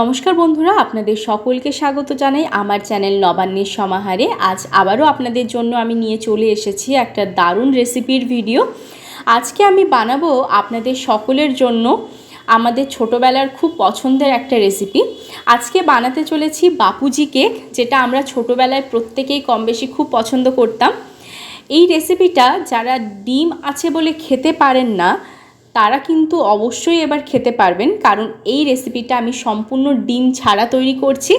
নমস্কার বন্ধুরা, আপনাদের সকলকে স্বাগত জানাই আমার চ্যানেল নবান্নের সমাহারে। আজ আবারও আপনাদের জন্য আমি নিয়ে চলে এসেছি একটা দারুণ রেসিপির ভিডিও। আজকে আমি বানাবো আপনাদের সকলের জন্য আমাদের ছোটোবেলার খুব পছন্দের একটা রেসিপি। আজকে বানাতে চলেছি বাপুজি কেক, যেটা আমরা ছোটোবেলায় প্রত্যেকেই কম বেশি খুব পছন্দ করতাম। এই রেসিপিটা যারা ডিম আছে বলে খেতে পারেন না তারা কিন্তু অবশ্যই এবার খেতে পারবেন, কারণ এই রেসিপিটা আমি সম্পূর্ণ ডিম ছাড়া তৈরি করছি।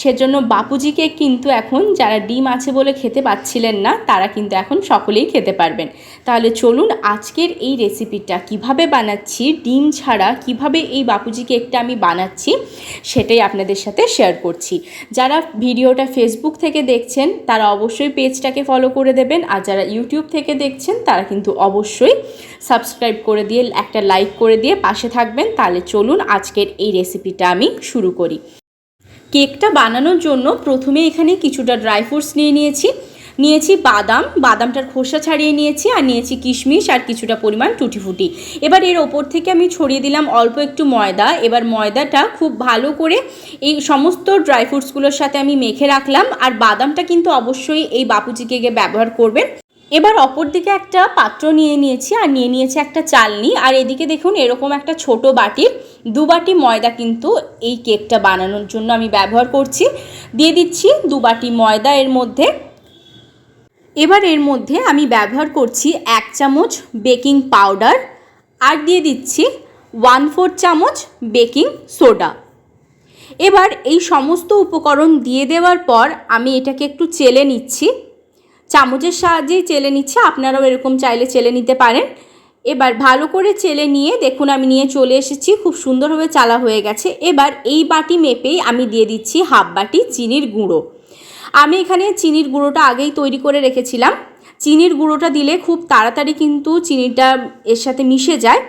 সেজন্য বাপুজিকে কিন্তু এখন যারা ডিম আছে বলে খেতে পাচ্ছিলেন না, তারা কিন্তু এখন সকলেই খেতে পারবেন। তাহলে চলুন আজকের এই রেসিপিটা কীভাবে বানাচ্ছি, ডিম ছাড়া কীভাবে এই বাপুজি কেকটা আমি বানাচ্ছি, সেটাই আপনাদের সাথে শেয়ার করছি। যারা ভিডিওটা ফেসবুক থেকে দেখছেন, তারা অবশ্যই পেজটাকে ফলো করে দেবেন, আর যারা ইউটিউব থেকে দেখছেন, তারা কিন্তু অবশ্যই সাবস্ক্রাইব করে দিয়ে একটা লাইক করে দিয়ে পাশে থাকবেন। তাহলে চলুন আজকের এই রেসিপিটা আমি শুরু করি। কেকটা বানানোর জন্য প্রথমে এখানে কিছুটা ড্রাই ফ্রুটস নিয়ে নিয়েছি। নিয়েছি বাদাম, বাদামটার খোসা ছাড়িয়ে নিয়েছি আর নিয়েছি কিশমিশ আর কিছুটা পরিমাণ টুটি ফুটি এবার এর ওপর থেকে আমি ছড়িয়ে দিলাম অল্প একটু ময়দা। এবার ময়দাটা খুব ভালো করে এই সমস্ত ড্রাই ফ্রুটসগুলোর সাথে আমি মেখে রাখলাম আর বাদামটা কিন্তু অবশ্যই এই বাপুজি কেকে ব্যবহার করবেন। এবার অপর দিকে একটা পাত্র নিয়ে নিয়েছি আর নিয়ে নিয়েছি একটা চালনি। আর এদিকে দেখুন এরকম একটা ছোট বাটির দু বাটি ময়দা কিন্তু এই কেকটা বানানোর জন্য আমি ব্যবহার করছি। দিয়ে দিচ্ছি দু বাটি ময়দা এর মধ্যে। এবার এর মধ্যে আমি ব্যবহার করছি এক চামচ বেকিং পাউডার আর দিয়ে দিচ্ছি ওয়ান ফোর চামচ বেকিং সোডা। এবার এই সমস্ত উপকরণ দিয়ে দেওয়ার পর আমি এটাকে একটু চেলে নিচ্ছি। চামচের সাহায্যেই চেলে নিচ্ছি, আপনারাও এরকম চাইলে চেলে নিতে পারেন। এবার ভালো করে চেলে নিয়ে দেখুন আমি নিয়ে চলে এসেছি, খুব সুন্দরভাবে চালা হয়ে গেছে। এবার এই বাটি মেপেই আমি দিয়ে দিচ্ছি হাফ বাটি চিনির গুঁড়ো। আমি এখানে চিনির গুঁড়োটা আগেই তৈরি করে রেখেছিলাম। চিনির গুঁড়োটা দিলে খুব তাড়াতাড়ি কিন্তু চিনিটা এর সাথে মিশে যায়।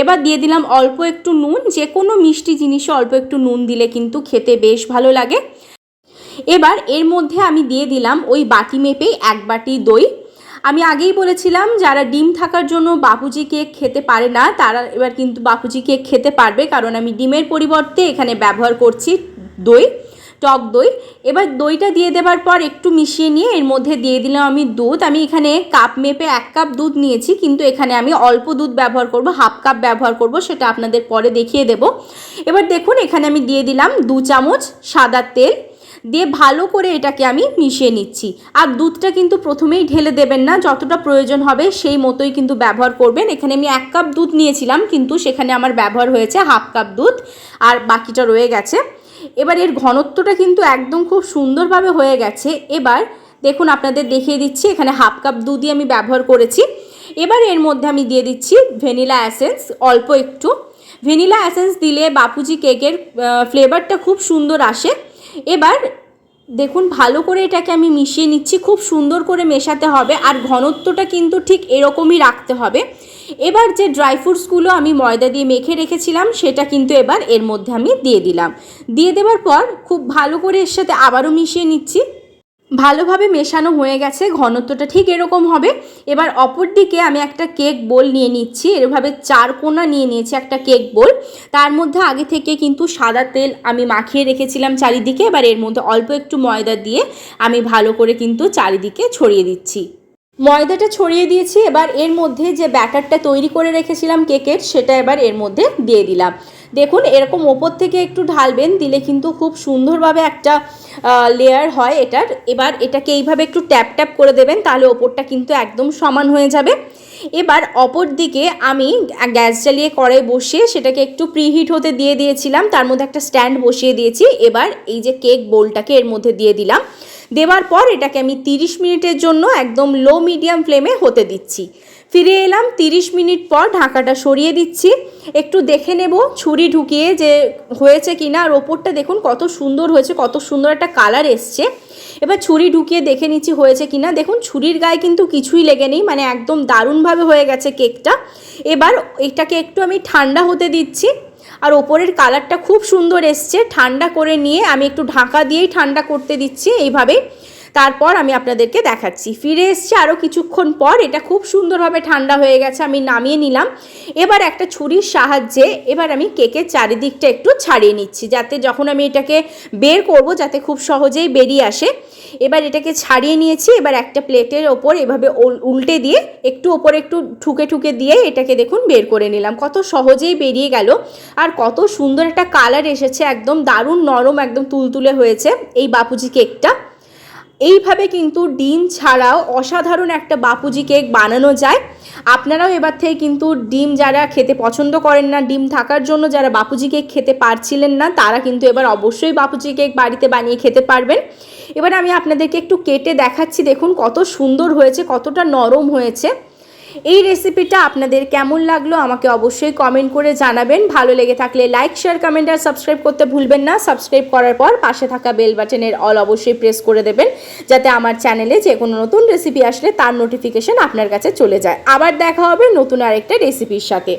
এবার দিয়ে দিলাম অল্প একটু নুন, যে কোনো মিষ্টি জিনিসে অল্প একটু নুন দিলে কিন্তু খেতে বেশ ভালো লাগে। এবার এর মধ্যে আমি দিয়ে দিলাম ওই বাটি মেপেই এক বাটি দই। আমি আগেই বলেছিলাম, যারা ডিম থাকার জন্য বাপুজি কেক খেতে পারে না, তারা এবার কিন্তু বাপুজি কেক খেতে পারবে, কারণ আমি ডিমের পরিবর্তে এখানে ব্যবহার করছি দই, টক দই। এবার দইটা দিয়ে দেওয়ার পর একটু মিশিয়ে নিয়ে এর মধ্যে দিয়ে দিলাম আমি দুধ। আমি এখানে কাপ মেপে এক কাপ দুধ নিয়েছি, কিন্তু এখানে আমি অল্প দুধ ব্যবহার করব, হাফ কাপ ব্যবহার করব, সেটা আপনাদের পরে দেখিয়ে দেব। এবার দেখুন, এখানে আমি দিয়ে দিলাম দু চামচ সাদা তেল দিয়ে ভালো করে এটাকে আমি মিশিয়ে নিচ্ছি। আর দুধটা কিন্তু প্রথমেই ঢেলে দেবেন না, যতটা প্রয়োজন হবে সেই মতোই কিন্তু ব্যবহার করবেন। এখানে আমি এক কাপ দুধ নিয়েছিলাম, কিন্তু সেখানে আমার ব্যবহার হয়েছে হাফ কাপ দুধ, আর বাকিটা রয়ে গেছে। এবার এর ঘনত্বটা কিন্তু একদম খুব সুন্দরভাবে হয়ে গেছে। এবার দেখুন, আপনাদের দেখিয়ে দিচ্ছি, এখানে হাফ কাপ দুধই আমি ব্যবহার করেছি। এবার এর মধ্যে আমি দিয়ে দিচ্ছি ভ্যানিলা অ্যাসেন্স অল্প একটু। ভ্যানিলা অ্যাসেন্স দিলে বাপুজি কেকের ফ্লেভারটা খুব সুন্দর আসে। এবার দেখুন, ভালো করে এটাকে আমি মিশিয়ে নিচ্ছি, খুব সুন্দর করে মেশাতে হবে আর ঘনত্বটা কিন্তু ঠিক এরকমই রাখতে হবে। এবার যে ড্রাই ফ্রুটসগুলো আমি ময়দা দিয়ে মেখে রেখেছিলাম, সেটা কিন্তু এবার এর মধ্যে আমি দিয়ে দিলাম। দিয়ে দেওয়ার পর খুব ভালো করে এর সাথে আবারও মিশিয়ে নিচ্ছি। ভালোভাবে মেশানো হয়ে গেছে, ঘনত্বটা ঠিক এরকম হবে। এবার অপর দিকে আমি একটা কেক বোল নিয়ে নিচ্ছি এভাবে চার কোনা নিয়ে নিয়েছি একটা কেক বোল। তার মধ্যে আগে থেকে কিন্তু সাদা তেল আমি মাখিয়ে রেখেছিলাম চারিদিকে, এবার এর মধ্যে অল্প একটু ময়দা দিয়ে আমি ভালো করে কিন্তু চারিদিকে ছড়িয়ে দিচ্ছি। ময়দাটা ছড়িয়ে দিয়েছি, এবার এর মধ্যে যে ব্যাটারটা তৈরি করে রেখেছিলাম কেকের, সেটা এবার এর মধ্যে দিয়ে দিলাম। দেখুন, এরকম ওপর থেকে একটু ঢালবেন, দিলে কিন্তু খুব সুন্দরভাবে একটা লেয়ার হয় এটার। এবার এটাকে এইভাবে একটু ট্যাপ ট্যাপ করে দেবেন, তাহলে ওপরটা কিন্তু একদম সমান হয়ে যাবে। এবার অপর দিকে আমি গ্যাস জ্বালিয়ে কড়াই বসিয়ে সেটাকে একটু প্রিহিট হতে দিয়ে দিয়েছিলাম, তার মধ্যে একটা স্ট্যান্ড বসিয়ে দিয়েছি। এবার এই যে কেক বোলটাকে এর মধ্যে দিয়ে দিলাম। দেওয়ার পর এটাকে আমি 30 মিনিটের জন্য একদম লো মিডিয়াম ফ্লেমে হতে দিচ্ছি। ফিরে এলাম 30 মিনিট পর ঢাকাটা সরিয়ে দিচ্ছি। একটু দেখে নেব ছুরি ঢুকিয়ে যে হয়েছে কিনা। আর ওপরটা দেখুন, কত সুন্দর হয়েছে, কত সুন্দর একটা কালার এসছে। এবার ছুরি ঢুকিয়ে দেখে নিচ্ছি হয়েছে কিনা। দেখুন, ছুরির গায়ে কিন্তু কিছুই লেগে নেই মানে একদম দারুণভাবে হয়ে গেছে কেকটা। এবার এটাকে একটু আমি ঠান্ডা হতে দিচ্ছি। আর ওপরের কালারটা খুব সুন্দর এসছে। ঠান্ডা করে নিয়ে আমি একটু ঢাকা দিয়েই ঠান্ডা করতে দিচ্ছি এইভাবেই। তারপর আমি আপনাদেরকে দেখাচ্ছি। ফিরে এসছি আরও কিছুক্ষণ পর, এটা খুব সুন্দরভাবে ঠান্ডা হয়ে গেছে, আমি নামিয়ে নিলাম। এবার একটা ছুরির সাহায্যে এবার আমি কেকের চারিদিকটা একটু ছাড়িয়ে নিচ্ছি, যাতে যখন আমি এটাকে বের করব, যাতে খুব সহজেই বেরিয়ে আসে। এবার এটাকে ছাড়িয়ে নিয়েছি, এবার একটা প্লেটের ওপর এভাবে উল্টে দিয়ে একটু ওপরে একটু ঠুকে ঠুকে দিয়ে এটাকে দেখুন বের করে নিলাম। কত সহজেই বেরিয়ে গেল, আর কত সুন্দর একটা কালার এসেছে, একদম দারুণ নরম, একদম তুলতুলে হয়েছে এই বাপুজি কেকটা। এইভাবে কিন্তু ডিম ছাড়াও অসাধারণ একটা বাপুজি কেক বানানো যায়। আপনারাও এবার থেকে কিন্তু ডিম যারা খেতে পছন্দ করেন না, ডিম থাকার জন্য যারা বাপুজি কেক খেতে পারছিলেন না, তারা কিন্তু এবার অবশ্যই বাপুজি কেক বাড়িতে বানিয়ে খেতে পারবেন। এবার আমি আপনাদেরকে একটু কেটে দেখাচ্ছি, দেখুন কত সুন্দর হয়েছে, কতটা নরম হয়েছে। এই রেসিপিটা আপনাদের কেমন লাগল আমাকে অবশ্যই কমেন্ট করে জানাবেন। ভালো লেগে থাকলে লাইক শেয়ার কমেন্ট আর সাবস্ক্রাইব করতে ভুলবেন না। সাবস্ক্রাইব করার পর পাশে থাকা বেল বাটনের অল অবশ্যই প্রেস করে দেবেন, যাতে আমার চ্যানেলে যে কোনো নতুন রেসিপি আসলে তার নোটিফিকেশান আপনার কাছে চলে যায়। আবার দেখা হবে নতুন আরেকটা রেসিপির সাথে।